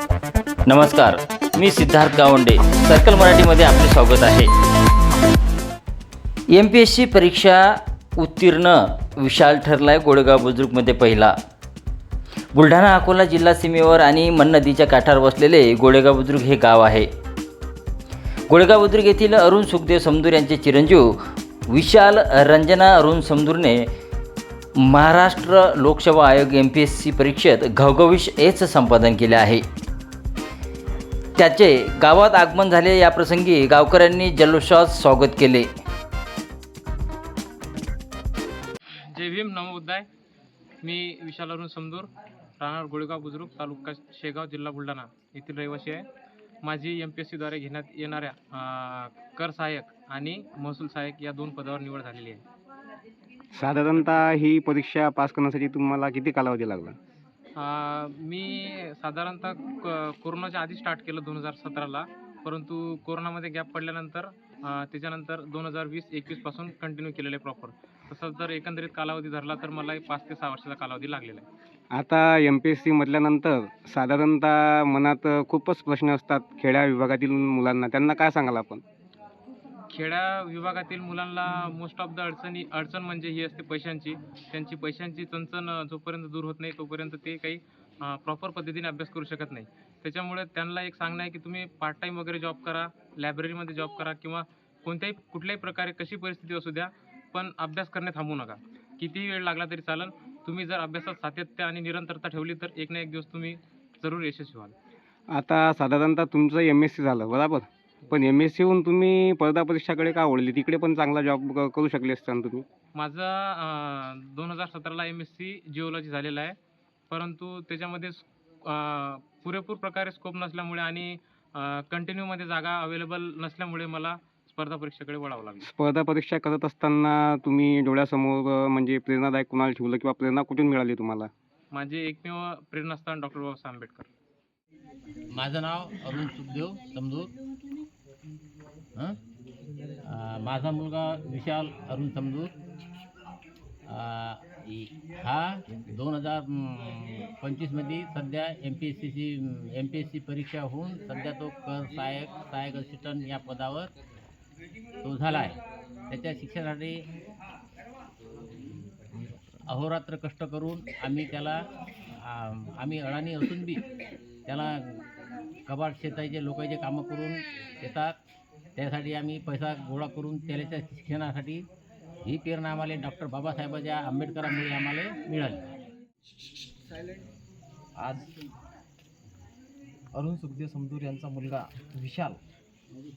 नमस्कार मी सिद्धार्थ गावंडे. सर्कल मराठीमध्ये आपले स्वागत आहे. एम पी एस सी परीक्षा उत्तीर्ण विशाल ठरलाय गोडेगाव बुजुर्गमध्ये पहिला. बुलढाणा अकोला जिल्हा सीमेवर आणि मन नदीच्या काठावर वसलेले गोडेगाव बुजुर्ग हे गाव आहे. गोडेगाव बुद्रुक येथील अरुण सुखदेव समदूर यांचे चिरंजीव विशाल रंजना अरुण समदूरने महाराष्ट्र लोकसेवा आयोग एम पी एस सी परीक्षेत घवघविष एच संपादन केले आहे. त्याचे गावात आगमन झाले या प्रसंगी गावकऱ्यांनी जल्लोषात स्वागत केले. जय भीम नमो बुद्धाय. मी विशाल अरुण समदूर राहणार गोळेगाव बुजुर्ग तालुका शेगाव जिल्हा बुलढाणा. येथील रहिवासी आहे. माझी एम पी एस सीद्वारे घेण्यात येणाऱ्या कर सहाय्यक आणि महसूल सहाय्यक या दोन पदावर निवड झालेली आहे. साधारणतः ही परीक्षा पास करण्यासाठी तुम्हाला किती कालावधी लागला? मी साधारणतः क कोरोनाच्या आधी स्टार्ट केलं दोन हजार सतराला. परंतु कोरोनामध्ये गॅप पडल्यानंतर त्याच्यानंतर दोन हजार वीस एकवीसपासून कंटिन्यू केलेलं आहे प्रॉपर तसंच जर एकंदरीत कालावधी धरला तर मला एक पाच ते सहा वर्षाचा कालावधी लागलेला आहे. आता एम पी एस सी म्हटल्यानंतर साधारणतः मनात खूपच प्रश्न असतात खेड्या विभागातील मुलांना. त्यांना काय सांगाल आपण? खेड्या विभागातील मुलांना मोस्ट ऑफ द अडचणी अडचण म्हणजे ही असते पैशांची. त्यांची पैशांची चणचण जोपर्यंत दूर होत नाही तोपर्यंत ते काही प्रॉपर पद्धतीने अभ्यास करू शकत नाही. त्याच्यामुळे त्यांना एक सांगणं आहे की तुम्ही पार्ट टाईम वगैरे जॉब करा लायब्ररीमध्ये जॉब करा किंवा कोणत्याही कुठल्याही प्रकारे कशी परिस्थिती असू द्या पण अभ्यास करणे थांबू नका. कितीही वेळ लागला तरी चालेल तुम्ही जर अभ्यासात सातत्य आणि निरंतरता ठेवली तर एक ना एक दिवस तुम्ही जरूर यशस्वी व्हाल. आता साधारणतः तुमचं एम एस सी झालं बरोबर? पण एम एस सीहून तुम्ही स्पर्धा परीक्षाकडे का वळले? तिकडे पण चांगला जॉब करू शकले असता तुम्ही? माझं दोन हजार सतराला एम एस सी जिओलॉजी झालेलं आहे. परंतु त्याच्यामध्ये स- अं, पुरेपूर प्रकारे स्कोप नसल्यामुळे आणि कंटिन्यूमध्ये जागा अवेलेबल नसल्यामुळे मला स्पर्धा परीक्षेकडे वळावं लागलं. स्पर्धा परीक्षा करत असताना तुम्ही डोळ्यासमोर अं, म्हणजे प्रेरणादायक कुणाला ठेवलं किंवा प्रेरणा कुठून मिळाली तुम्हाला? माझे एकमेव प्रेरणास्थान डॉक्टर बाबासाहेब आंबेडकर. माझं नाव अरुण सुखदेव समजूर. माझा मुलगा विशाल अरुण समजूर हा दोन हजार पंचवीसमध्ये सध्या M P S C M P S C परीक्षा होऊन सध्या तो कर सहाय्यक सहाय्यक असिस्टंट या पदावर तो झाला आहे. त्याच्या शिक्षणासाठी अहोरात्र कष्ट करून आम्ही त्याला आम्ही अडाणी असून बी त्याला कबाड शेताचे लोकांचे कामं करून येतात त्यासाठी आम्ही पैसा गोळा करून त्याच्या शिक्षणासाठी ही प्रेरणा आम्हाला डॉक्टर बाबासाहेबाच्या आंबेडकरांमुळे आम्हाला मिळाली. आज अरुण सुखदेव समदूर यांचा मुलगा विशाल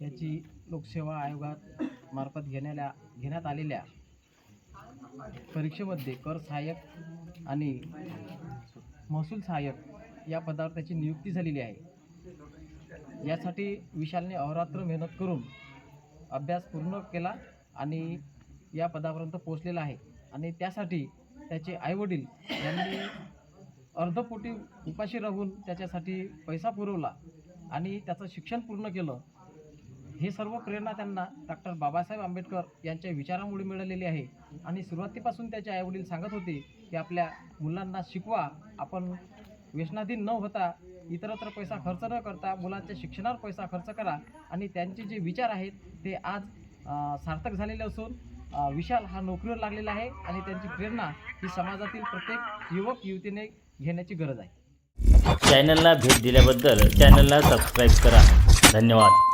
याची लोकसेवा आयोगात मार्फत घेण्याला घेण्यात आलेल्या परीक्षेमध्ये कर सहाय्यक आणि महसूल सहाय्यक या पदावर त्याची नियुक्ती झालेली आहे. यासाठी विशालने अहोरात्र मेहनत करून अभ्यास पूर्ण केला आणि या पदापर्यंत पोचलेला आहे. आणि त्यासाठी त्याचे आईवडील यांनी अर्धपोटी उपाशी राहून त्याच्यासाठी पैसा पुरवला आणि त्याचं शिक्षण पूर्ण केलं. हे सर्व प्रेरणा त्यांना डॉक्टर बाबासाहेब आंबेडकर यांच्या विचारामुळे मिळालेली आहे. आणि सुरुवातीपासून त्याचे आईवडील सांगत होते की आपल्या मुलांना शिकवा आपण व्यसनाधीन न होता इतरत्र पैसा खर्च न करता मुलांच्या शिक्षणावर पैसा खर्च करा आणि त्यांचे जे विचार आहेत ते आज सार्थक झालेले असून विशाल हा नोकरीवर लागलेला आहे आणि त्यांची प्रेरणा ही समाजातील प्रत्येक युवक युवतीने घेण्याची गरज आहे. चॅनलला भेट दिल्याबद्दल चॅनलला सबस्क्राईब करा. धन्यवाद.